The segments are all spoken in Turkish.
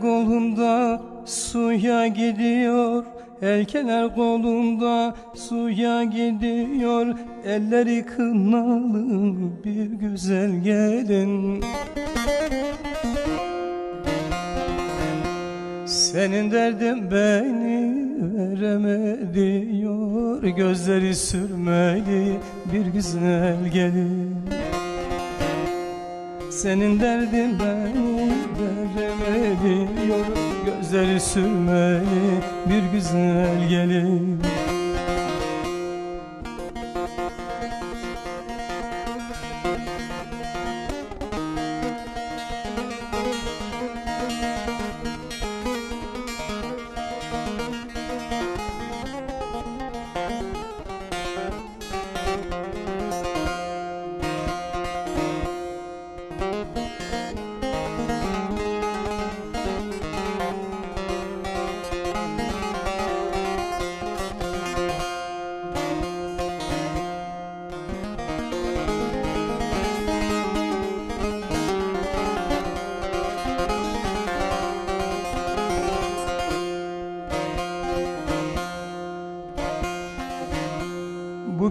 Kolunda suya gidiyor. El kenar kolunda suya gidiyor. Elleri kınalı bir güzel gelin. Senin derdin beni veremediyor Gözleri sürmeli bir güzel gelin. Senin derdin beni veremediyor Gözleri sürmeli bir güzel gelin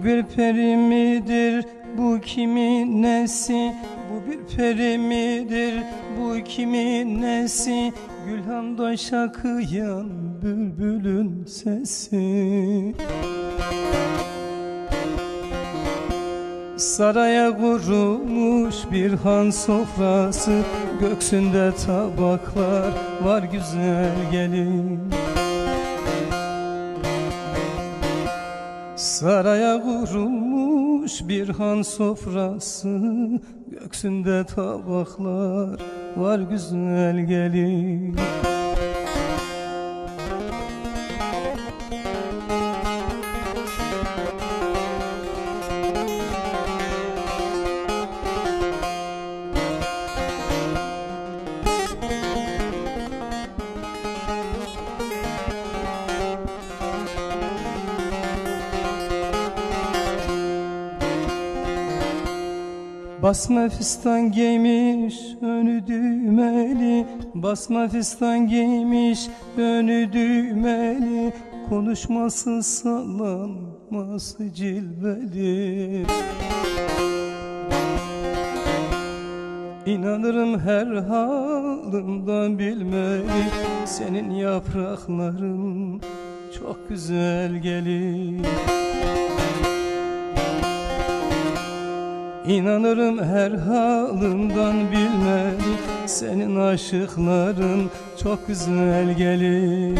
bir peri midir, bu kimin nesi? Bu bir peri midir, bu kimin nesi? Gülhan'da şakıyan bülbülün sesi. Saraya kurulmuş bir han sofrası. Göksünde tabaklar var güzel gelin Saraya kurulmuş bir han sofrası Göksünde tabaklar var güzel gelin Basma fistan giymiş önü düğmeli. Basma fistan giymiş önü düğmeli. Konuşması sallanması cilveli. İnanırım her halından bilmeli. Senin yaprakların çok güzel gelir İnanırım her halından bilmeli Senin aşıkların çok güzel gelir